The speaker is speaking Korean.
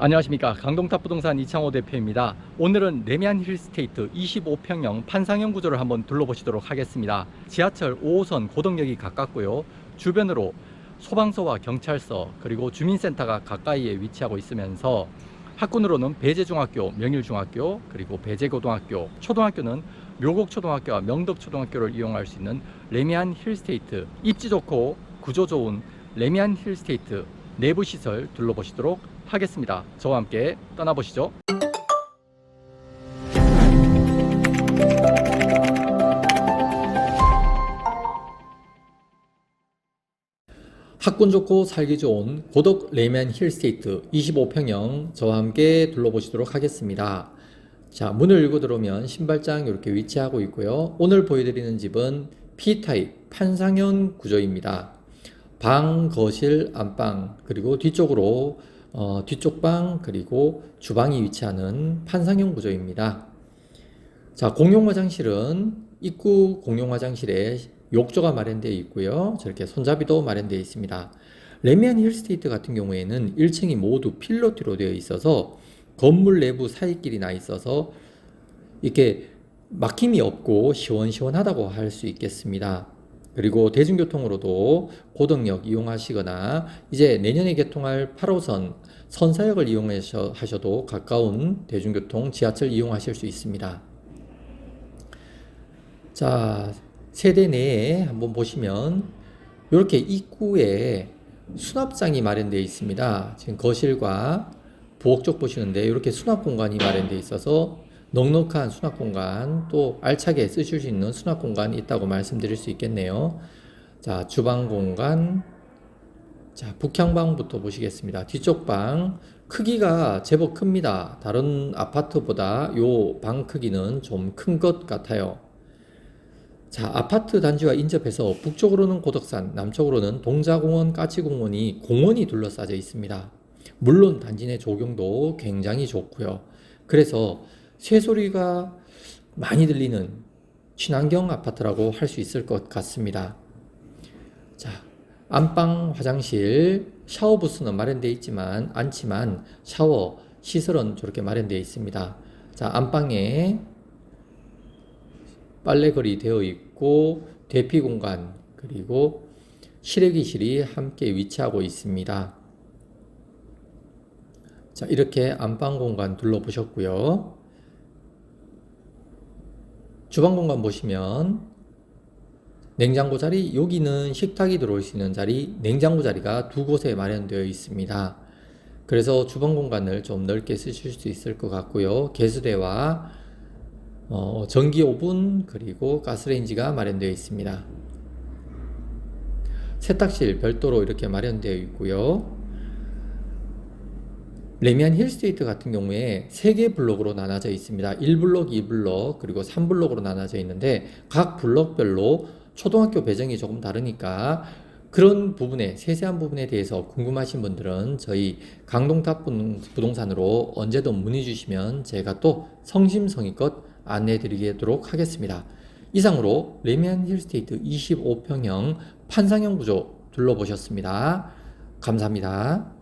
안녕하십니까. 강동탑 부동산 이창호 대표입니다. 오늘은 레미안 힐스테이트 25평형 판상형 구조를 한번 둘러보시도록 하겠습니다. 지하철 5호선 고덕역이 가깝고요. 주변으로 소방서와 경찰서 그리고 주민센터가 가까이에 위치하고 있으면서 학군으로는 배재중학교, 명일중학교 그리고 배재고등학교 초등학교는 묘곡초등학교와 명덕초등학교를 이용할 수 있는 레미안 힐스테이트. 입지 좋고 구조 좋은 레미안 힐스테이트 내부 시설 둘러보시도록 하겠습니다. 저와 함께 떠나보시죠. 학군 좋고 살기 좋은 고덕 레미안 힐스테이트 25평형 저와 함께 둘러보시도록 하겠습니다. 자, 문을 열고 들어오면 신발장 이렇게 위치하고 있고요. 오늘 보여드리는 집은 P타입 판상형 구조입니다. 방, 거실, 안방, 그리고 뒤쪽으로 어, 뒤쪽 방, 그리고 주방이 위치하는 판상형 구조입니다. 자, 공용 화장실은 입구 공용 화장실에 욕조가 마련되어 있고요. 저렇게 손잡이도 마련되어 있습니다. 레미안 힐스테이트 같은 경우에는 1층이 모두 필로티로 되어 있어서 건물 내부 사이길이 나 있어서 이렇게 막힘이 없고 시원시원하다고 할 수 있겠습니다. 그리고 대중교통으로도 고덕역 이용하시거나 이제 내년에 개통할 8호선 선사역을 이용하셔도 가까운 대중교통 지하철 이용하실 수 있습니다. 자, 세대 내에 한번 보시면 이렇게 입구에 수납장이 마련되어 있습니다. 지금 거실과 부엌 쪽 보시는데 이렇게 수납 공간이 마련되어 있어서 넉넉한 수납 공간 또 알차게 쓰실 수 있는 수납 공간이 있다고 말씀드릴 수 있겠네요. 자, 주방 공간. 자, 북향방부터 보시겠습니다. 뒤쪽 방 크기가 제법 큽니다. 다른 아파트보다 요 방 크기는 좀 큰 것 같아요. 자, 아파트 단지와 인접해서 북쪽으로는 고덕산, 남쪽으로는 동자공원, 까치공원이 공원이 둘러싸여 있습니다. 물론 단지 내 조경도 굉장히 좋고요. 그래서 새소리가 많이 들리는 친환경 아파트라고 할 수 있을 것 같습니다. 자, 안방 화장실, 샤워 부스는 마련되어 있지만 않지만 샤워 시설은 저렇게 마련되어 있습니다. 자, 안방에 빨래거리 되어 있고 대피 공간 그리고 실외기실이 함께 위치하고 있습니다. 자, 이렇게 안방 공간 둘러보셨고요. 주방 공간 보시면 냉장고 자리, 여기는 식탁이 들어올 수 있는 자리, 냉장고 자리가 두 곳에 마련되어 있습니다. 그래서 주방 공간을 좀 넓게 쓰실 수 있을 것 같고요. 개수대와 어, 전기 오븐 그리고 가스레인지가 마련되어 있습니다. 세탁실 별도로 이렇게 마련되어 있고요. 레미안 힐스테이트 같은 경우에 세 개 블록으로 나눠져 있습니다. 1블록, 2블록, 그리고 3블록으로 나눠져 있는데 각 블록별로 초등학교 배정이 조금 다르니까 그런 부분에 세세한 부분에 대해서 궁금하신 분들은 저희 강동탑 부동산으로 언제든 문의 주시면 제가 또 성심성의껏 안내해 드리도록 하겠습니다. 이상으로 레미안 힐스테이트 25평형 판상형 구조 둘러보셨습니다. 감사합니다.